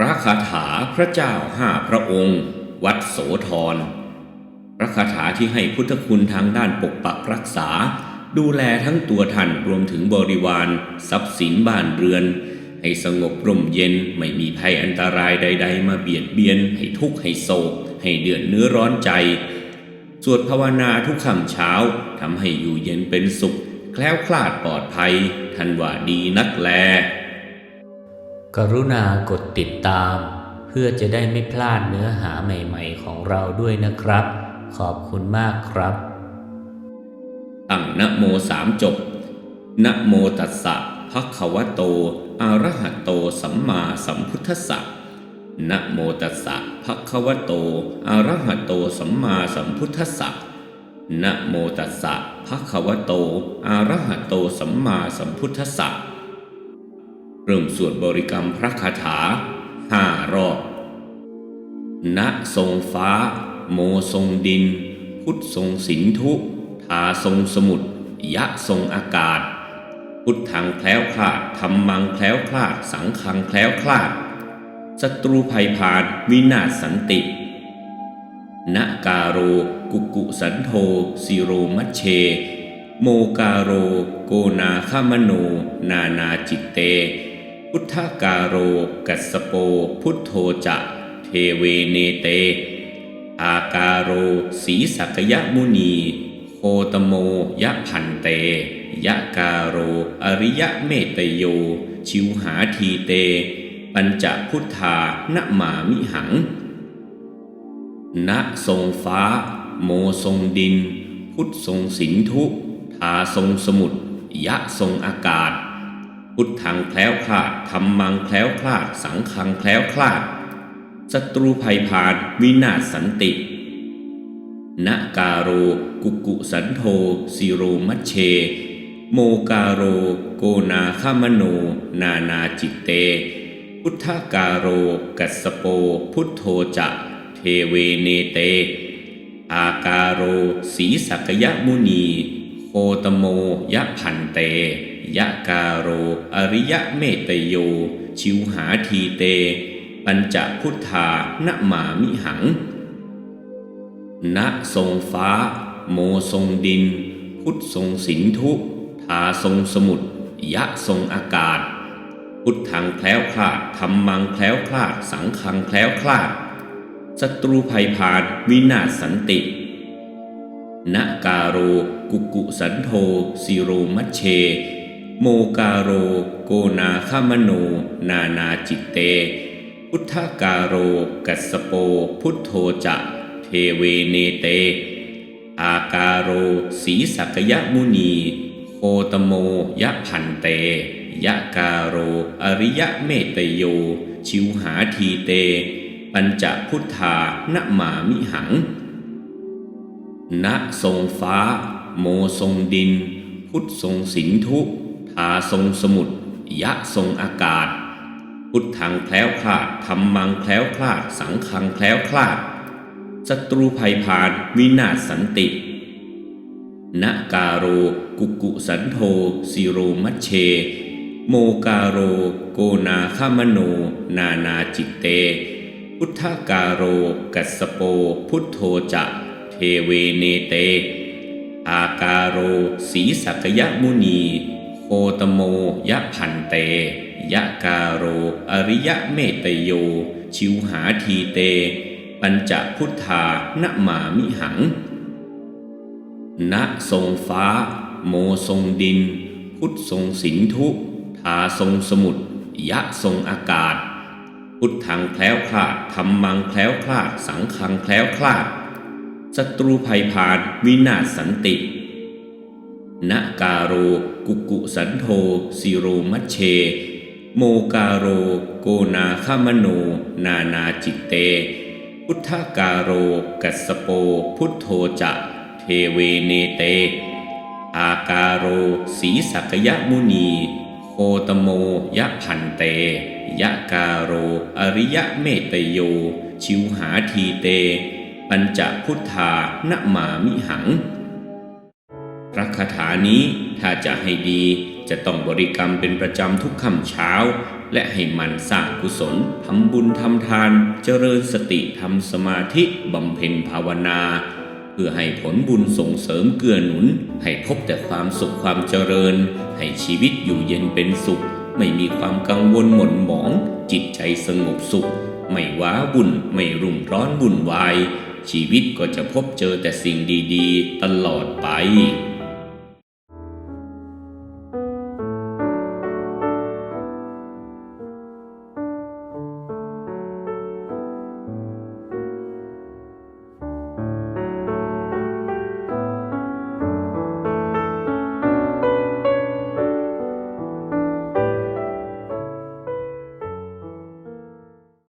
พระคาถาพระเจ้าห้าพระองค์ วัดโสธร พระคาถาที่ให้พุทธคุณทางด้านปกปักรักษา ดูแลทั้งตัวท่านรวมถึงบริวาร ทรัพย์สินบ้านเรือน ให้สงบร่มเย็นไม่มีภัยอันตรายใด ๆ มาเบียดเบียน ให้ทุกข์ให้โศก ให้เดือดเนื้อร้อนใจ สวดภาวนาทุกค่ำเช้าทำให้อยู่เย็นเป็นสุข แคล้วคลาดปลอดภัยทันว่าดีนักแล กรุณากดติดตาม เพื่อจะได้ไม่พลาดเนื้อหาใหม่ๆของเราด้วยนะครับ ขอบคุณมากครับ ตั้งนะโมสามจบนะโมตัสสะภะคะวะโต อะระหะโต สัมมาสัมพุทธัสสะนะโมตัสสะภะคะวะโต อะระหะโต สัมมาสัมพุทธัสสะนะโมตัสสะภะคะวะโต อะระหะโต สัมมาสัมพุทธัสสะ เริ่มสวดบริกรรมพระคาถาห้ารอบ ณทรงฟ้า โมทรงดิน พุทธทรงสินธุทาทรงสมุทรยะทรงอากาศ พุทธังแคล้วคลาดธรรมังแคล้วคลาด สังขังแคล้วคลาดศัตรูภัยพานวินาศสันตินกาโร กุกุสันโธสิโรมัชเช โมกาโร โกนาคามโน นานาจิตเต พุทธกาโรกัสสโป พุทโธจะเทเวเนเต อากาโรสีสักยะมุนี โคตโมยะพันเต ยะกาโร อริยะเมตโย ชิวหาทีเต ปัญจพุทธานะมามิหัง ณทรงฟ้า โมทรงดิน พุทธทรงสินธุทาทรงสมุทรยะทรงอากาศ พุทธังแคล้วคลาดธรรมังแคล้วคลาด สังขังแคล้วคลาดศัตรูภัยพานวินาศสันตินกาโร กุกุสันโธสิโรมัชเช โมกาโร โกนาคามโน นานาจิตเต พุทธกาโร กัสโป พุทโธจะเทเวเนเต อากาโร สีสักยะมุนี โคตโมยะพันเต ยะกาโร อริยะเมตโย ชิวหาทีเต ปัญจพุทธานะมามิหัง ณทรงฟ้า โมทรงดิน พุทธทรงสินธุทาทรงสมุทรยะทรงอากาศ พุทธังแคล้วคลาดธรรมังแคล้วคลาด สังขังแคล้วคลาดศัตรูภัยพานวินาศสันตินกาโร กุกุสันโธสิโรมัชเช โมกาโร โกนาคามโน นานาจิตเต พุทธกาโร กัสโป พุทโธจะเทเวเนเต อากาโรสีสักยะมุนี โคตโมยะพันเต ยะกาโร อริยะเมตโย ชิวหาทีเต ปัญจพุทธานะมามิหัง ณทรงฟ้า โมทรงดิน พุทธทรงสินทุ ธาทรงสมุทรยะทรงอากาศ พุทธังแคล้วคลาดธรรมังแคล้วคลาด สังขังแคล้วคลาดศัตรูภัยพานวินาศสันตินกาโร กุกุสันโธสิโรมัชเช โมกาโร โกนาคามโน นานาจิตเต พุทธกาโร กัสสโป พุทโธจะเทเวเนเต อากาโร สีสักยมุนี โคตโมยะพันเต ยะกาโร อริยะเมตโย ชิวหาทีเต ปัญจพุทธานะมามิหัง ณทรงฟ้า โมทรงดิน พุทธทรงสินธุทาทรงสมุทรยะทรงอากาศ พุทธังแคล้วคลาดธรรมังแคล้วคลาด สังขังแคล้วคลาดศัตรูภัยพานวินาศสันติ นกาโร กุกุสันโธสิโรมัชเช โมกาโร โกนาคามโน นานาจิตเต พุทธกาโร กัสโป พุทโธจะเทเวเนเต อากาโร สีสักยมุนี โคตโมยะพันเต ยะกาโร อริยะเมตโย ชิวหาทีเต ปัญจพุทธานะมามิหัง คาถานี้ถ้าจะให้ดีจะต้องบริกรรมเป็นประจำทุกค่ำเช้า และให้มันสร้างกุศลทำบุญทำทาน เจริญสติทำสมาธิบำเพ็ญภาวนา เพื่อให้ผลบุญส่งเสริมเกื้อหนุน ให้พบแต่ความสุขความเจริญ ให้ชีวิตอยู่เย็นเป็นสุข ไม่มีความกังวลหม่นหมอง จิตใจสงบสุข ไม่ว้าวุ่นไม่รุ่มร้อนวุ่นวายชีวิตก็จะพบเจอแต่สิ่งดี ๆ ตลอดไป